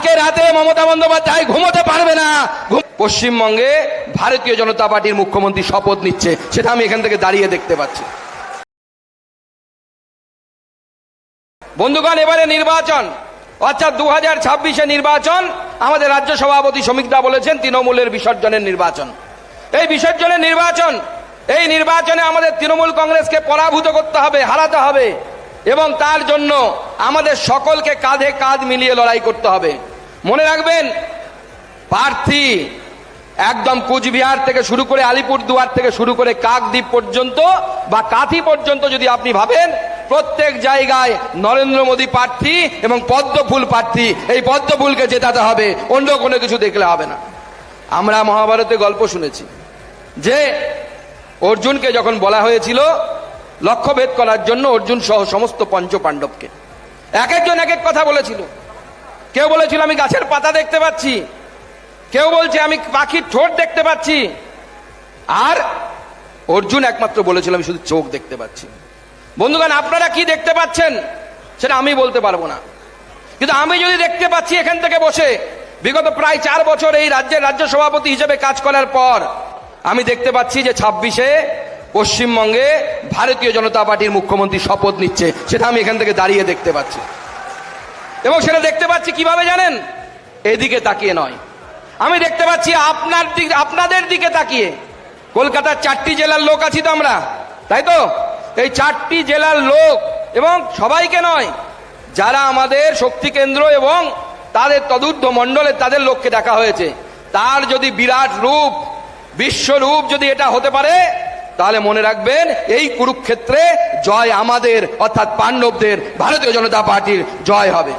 আজকে রাতে মমতা বন্দ্যোপাধ্যায় ঘুমোতে পারবে না। পশ্চিমবঙ্গে ভারতীয় জনতা পার্টির মুখ্যমন্ত্রী শপথ নিচ্ছে, সেটা আমি এখান থেকে দাঁড়িয়ে দেখতে পাচ্ছি। বন্ধুগণ, এবারে নির্বাচন। অর্থাৎ দু হাজার ছাব্বিশে নির্বাচন, আমাদের রাজ্য সভাপতি শ্রমিকদা বলেছেন তৃণমূলের বিসর্জনের নির্বাচন। এই বিসর্জনের নির্বাচন, এই নির্বাচনে আমাদের তৃণমূল কংগ্রেসকে পরাভূত করতে হবে, হারাতে হবে, এবং তার জন্য আমাদের সকলকে কাঁধে কাঁধ মিলিয়ে লড়াই করতে হবে। মনে রাখবেন, প্রার্থী একদম কুচবিহার থেকে শুরু করে আলিপুর দুয়ার থেকে শুরু করে কাকদ্বীপ পর্যন্ত বা কাথি পর্যন্ত যদি আপনি ভাবেন, প্রত্যেক জায়গায় নরেন্দ্র মোদী প্রার্থী এবং পদ্মফুল প্রার্থী, এই পদ্মফুলকে জেতাতে হবে, অন্য কোনো কিছু দেখলে হবে না। আমরা মহাভারতে গল্প শুনেছি যে অর্জুনকে যখন বলা হয়েছিল, লক্ষ্যভেদ করার জন্য অর্জুন সহ সমস্ত পঞ্চ পাণ্ডবকে এক একজন এক এক কথা বলেছিল। কেউ বলেছিল, আমি গাছের পাতা দেখতে পাচ্ছি। কেউ বলছে, আমি পাখির ঠোঁট দেখতে পাচ্ছি। আর অর্জুন একমাত্র বলেছিল, আমি শুধু চোখ দেখতে পাচ্ছি। বন্ধুগণ, আপনারা কি দেখতে পাচ্ছেন? সেটা আমি বলতে পারব না। কিন্তু আমি যদি দেখতে পাচ্ছি এখান থেকে বসে, বিগত প্রায় চার বছর এই রাজ্যের রাজ্য সভাপতি হিসেবে কাজ করার পর, আমি দেখতে পাচ্ছি যে ছাব্বিশে পশ্চিমবঙ্গে ভারতীয় জনতা পার্টির মুখ্যমন্ত্রী শপথ নিচ্ছে। সেটা আমি এখান থেকে দাঁড়িয়ে দেখতে পাচ্ছি। এবং সেটা দেখতে পাচ্ছি কীভাবে জানেন? এদিকে তাকিয়ে নয়। আমি দেখতে পাচ্ছি আপনার দিক, আপনাদের দিকে তাকিয়ে। কলকাতার চারটি জেলার লোক আছি তো আমরা, তাই তো? এই চারটি জেলার লোক এবং সবাইকে নয়, যারা আমাদের শক্তি কেন্দ্র এবং তাদের তদূর্ধ্ব মণ্ডলে তাদের লোককে দেখা হয়েছে। তার যদি বিরাট রূপ বিশ্বরূপ যদি এটা হতে পারে, তাহলে মনে রাখবেন এই কুরুক্ষেত্রে জয় আমাদের, অর্থাৎ পাণ্ডবদের, ভারতীয় জনতা পার্টির জয় হবে।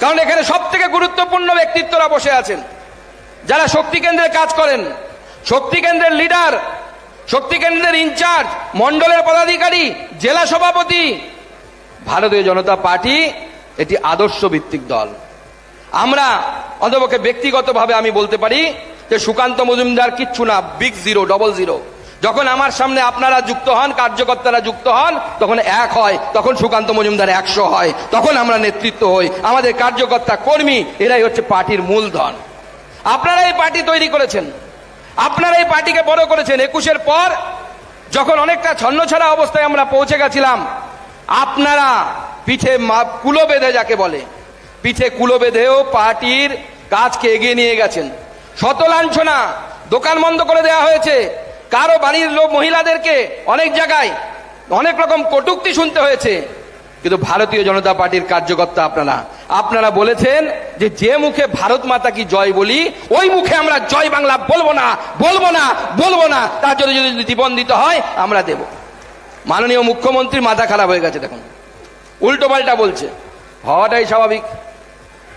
কারণ এখানে সব থেকে গুরুত্বপূর্ণ ব্যক্তিত্বরা বসে আছেন। যারা শক্তি কেন্দ্রে কাজ করেন, শক্তি কেন্দ্রের লিডার, শক্তি কেন্দ্রের ইনচার্জ মন্ডলের পদাধিকারী, জেলা সভাপতি, ভারতীয় জনতা পার্টি এটি আদর্শ ভিত্তিক দল। আমরা অন্তপক্ষে ব্যক্তিগতভাবে আমি বলতে পারি যে সুকান্ত মজুমদার কিচ্ছু না বিগ জিরো ডবল জিরো যখন আমার সামনে আপনারা যুক্ত হন, কার্যকর্তারা যুক্ত হন, তখন এক হয়, তখন সুকান্ত মজুমদার একশো হয়, তখন আমরা নেতৃত্ব হই। আমাদের কার্যকর্তা কর্মী, এরাই হচ্ছে পার্টির মূলধন। আপনারা এই পার্টি তৈরি করেছেন। আপনারা এই পার্টিকে বড় করেছেন। একুশের পর যখন অনেকটা ছন্নছাড়া অবস্থায় আমরা পৌঁছে গেছিলাম, আপনারা পিঠে কুলো বেঁধে যাকে বলে, পিঠে কুলো বেঁধেও পার্টির কাজকে এগিয়ে নিয়ে গেছেন। শত লাঞ্ছনা দোকান বন্ধ করে দেওয়া হয়েছে। কারও বাড়ির লোক মহিলাদেরকে অনেক জায়গায় অনেক রকম কটুক্তি শুনতে হয়েছে। কিন্তু ভারতীয় জনতা পার্টির কার্যকর্তা আপনারা আপনারা বলেছেন যে যে মুখে ভারত মাতা কি জয় বলি, ওই মুখে আমরা জয় বাংলা বলব না বলব না বলব না। তার জন্য যদি জীবন দিতে হয়, আমরা দেব। মাননীয় মুখ্যমন্ত্রী মাথা খারাপ হয়ে গেছে দেখুন। উল্টো পাল্টা বলছে। হওয়াটাই স্বাভাবিক।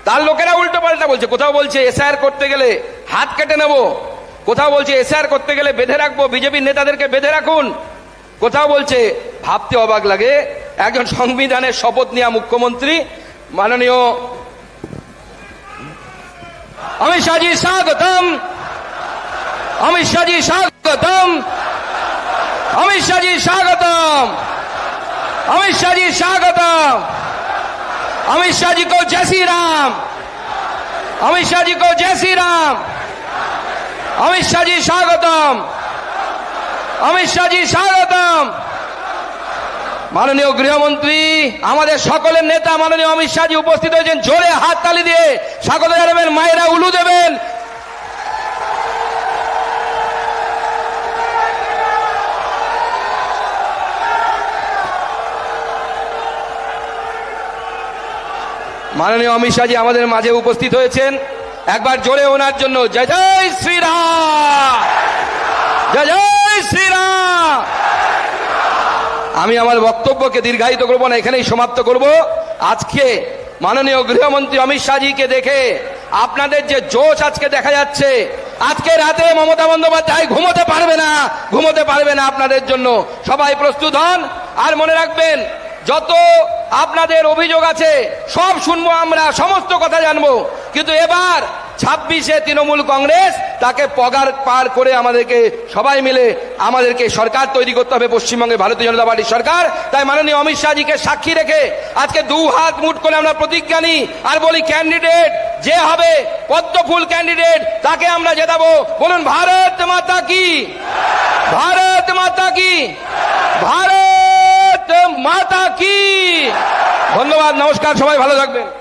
তার লোকেরা উল্টো পাল্টা বলছে। কোথাও বলছে এসআর করতে গেলে হাত কেটে নেব। কোথাও বলছে এসআর করতে গেলে বেঁধে রাখবো বিজেপির নেতাদেরকে বেঁধে রাখুন কোথাও বলছে ভাবতে অবাক লাগে একজন সংবিধানের শপথ নেওয়া মুখ্যমন্ত্রী মাননীয় অমিত শাহজি স্বাগতম অমিত শাহজি স্বাগতম অমিত শাহজি স্বাগতম অমিত শাহজি স্বাগতম अमित शाह जी को जय श्री राम अमित शाह जी को जय श्री राम অমিত শাহজি স্বাগতম। অমিত শাহজি স্বাগতম। মাননীয় গৃহমন্ত্রী, আমাদের সকলের নেতা মাননীয় অমিত শাহজি উপস্থিত হয়েছেন, জোরে হাত তালি দিয়ে স্বাগত জানাবেন, মায়েরা উলু দেবেন। মাননীয় অমিত শাহজি আমাদের মাঝে উপস্থিত হয়েছেন। একবার জোরে ওনার জন্য। জয় জয় শ্রীরাম! জয় জয় শ্রীরাম! আমি আমার বক্তব্যকে দীর্ঘায়িত করব না, এখানেই সমাপ্ত করব। আজকে মাননীয় গৃহমন্ত্রী অমিত শাহজিকে দেখে আপনাদের যে জোশ আজকে দেখা যাচ্ছে, আজকে রাতে মমতা বন্দ্যোপাধ্যায় ঘুমোতে পারবে না, ঘুমোতে পারবে না আপনাদের জন্য। সবাই প্রস্তুত হন আর মনে রাখবেন, যত আপনাদের অভিযোগ আছে, সব শুনব আমরা, সমস্ত কথা জানব। কিন্তু এবার ছাব্বিশে তৃণমূল কংগ্রেস তাকে পগার পার করে আমাদেরকে সবাই মিলে আমাদেরকে সরকার তৈরি করতে হবে পশ্চিমবঙ্গে ভারতীয় জনতা পার্টির সরকার। তাই মাননীয় অমিত শাহজিকে সাক্ষী রেখে আজকে দু হাত মুট করে আমরা প্রতিজ্ঞা নিই আর বলি ক্যান্ডিডেট যে হবে পদ্ম ফুল ক্যান্ডিডেট তাকে আমরা জেতাবো। বলুন, ভারত মাতা কি? ভারত মাতা কি? ভারত মাতা কি? ধন্যবাদ, নমস্কার, সবাই ভালো থাকবেন।